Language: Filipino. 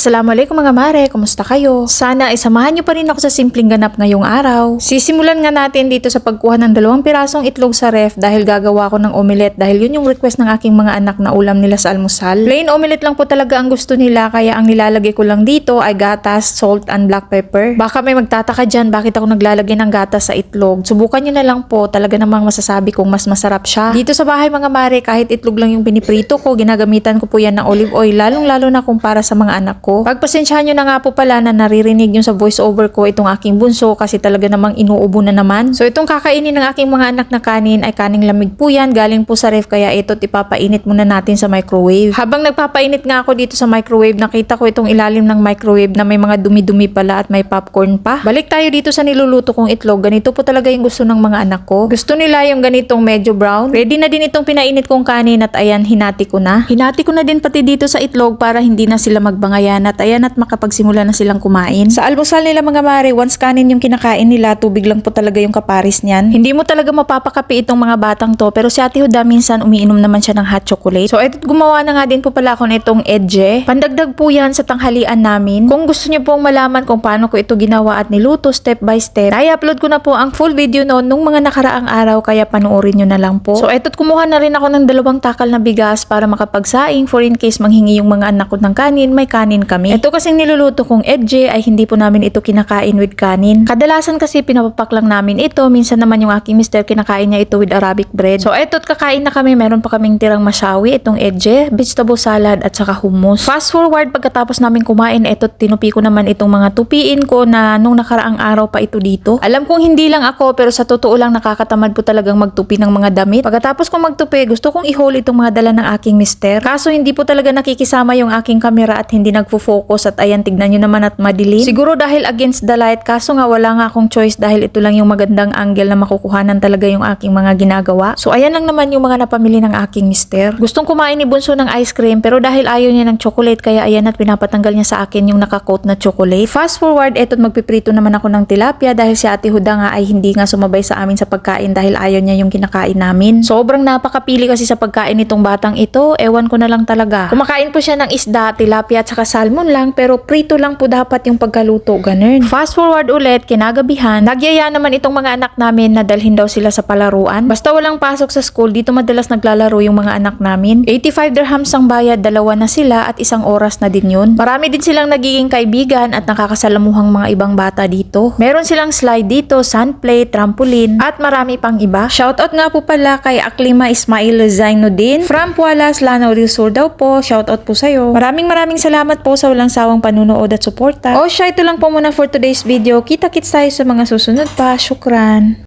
Assalamualaikum mga mare, kumusta kayo? Sana ay samahan niyo pa rin ako sa simpleng ganap ngayong araw. Sisimulan nga natin dito sa pagkuha ng dalawang pirasong itlog sa ref dahil gagawa ko ng omelette dahil yun yung request ng aking mga anak na ulam nila sa almusal. Plain omelette lang po talaga ang gusto nila kaya ang nilalagay ko lang dito ay gatas, salt, and black pepper. Baka may magtataka dyan bakit ako naglalagay ng gatas sa itlog. Subukan niyo na lang po, talaga namang masasabi kong mas masarap siya. Dito sa bahay mga mare, kahit itlog lang yung piniprito ko, ginagamitan ko po yan ng olive oil, lalong lalo na kung para sa mga anak ko. Pagpasensyahan nyo na nga po pala na naririnig nyo sa voice over ko itong aking bunso kasi talaga namang inuubo na naman. So itong kakainin ng aking mga anak na kanin ay kaning lamig po yan, galing po sa ref kaya ito't ipapainit muna natin sa microwave. Habang nagpapainit nga ako dito sa microwave, nakita ko itong ilalim ng microwave na may mga dumi-dumi pala at may popcorn pa. Balik tayo dito sa niluluto kong itlog. Ganito po talaga yung gusto ng mga anak ko. Gusto nila yung ganitong medyo brown. Ready na din itong pinainit kong kanin at ayan, hinati ko na. Hinati ko na din pati dito sa itlog para hindi na sila magbangayan at ayan at makapagsimula na silang kumain. Sa almusal nila mga mare, once kanin yung kinakain nila, tubig lang po talaga yung kaparis niyan. Hindi mo talaga mapapakapi itong mga batang to pero si Ate Huda minsan umiinom naman siya ng hot chocolate. So eto gumawa na nga din po pala ako nitong edge. Pandagdag po yan sa tanghalian namin. Kung gusto niyo pong malaman kung paano ko ito ginawa at niluto step by step, ay upload ko na po ang full video noon nung mga nakaraang araw kaya panoorin nyo na lang po. So eto't kumuha na rin ako ng dalawang takal na bigas para makapagsaing for in case manghingi yung mga anak ko ng kanin, may kanin kami. Ito kasing niluluto kong edge ay hindi po namin ito kinakain with kanin. Kadalasan kasi pinapapak lang namin ito, minsan naman yung aking mister kinakain niya ito with Arabic bread. So eto't kakain na kami, meron pa kaming tirang masyawi, itong edge, vegetable salad at saka hummus. Fast forward pagkatapos namin kumain, eto't tinupi ko naman itong mga tupiin ko na nung nakaraang araw pa ito dito. Alam kong hindi lang ako pero sa totoo lang nakakatamad po talagang magtupi ng mga damit. Pagkatapos kong magtupi, gusto kong i-haul itong mga dala ng aking mister. Kaso hindi po talaga nakikisama yung aking camera at hindi nagfo-focus at ayan tignan nyo naman at madilim. Siguro dahil against the light kaso nga wala nga akong choice dahil ito lang yung magandang angle na makukuhanan talaga yung aking mga ginagawa. So ayan lang naman yung mga napamili ng aking mister. Gustong kumain ni Bunso ng ice cream pero dahil ayaw niya ng chocolate kaya ayan at pinapatanggal niya sa akin yung nakakoat na chocolate. Fast forward, eto magpiprito naman ako ng tilapia dahil si Ate Huda nga ay hindi nga sumabay sa amin sa pagkain dahil ayaw niya yung kinakain namin. Sobrang napakapili kasi sa pagkain nitong batang ito, ewan ko na lang talaga. Kumakain po siya ng isda, tilapia at saka salmon lang pero prito lang po dapat yung pagkaluto, ganun. Fast forward ulit, kinagabihan, nagyaya naman itong mga anak namin na dalhin daw sila sa palaruan. Basta walang pasok sa school, dito madalas naglalaro yung mga anak namin. 85 dirhams ang bayad, dalawa na sila at isang oras na din yun. Marami din silang nagiging kaibigan at nakakasalamuhang mga ibang bata dito. Meron silang slide dito, sand play, trampoline at marami pang iba. Shoutout nga po pala kay Aklima Ismail Zainuddin from Pualas, Lanao del daw po. Shoutout po sa'yo. Maraming maraming salamat po sa walang sawang panunood at suporta. O siya, ito lang po muna for today's video. Kita-kits tayo sa mga susunod pa. Syukran.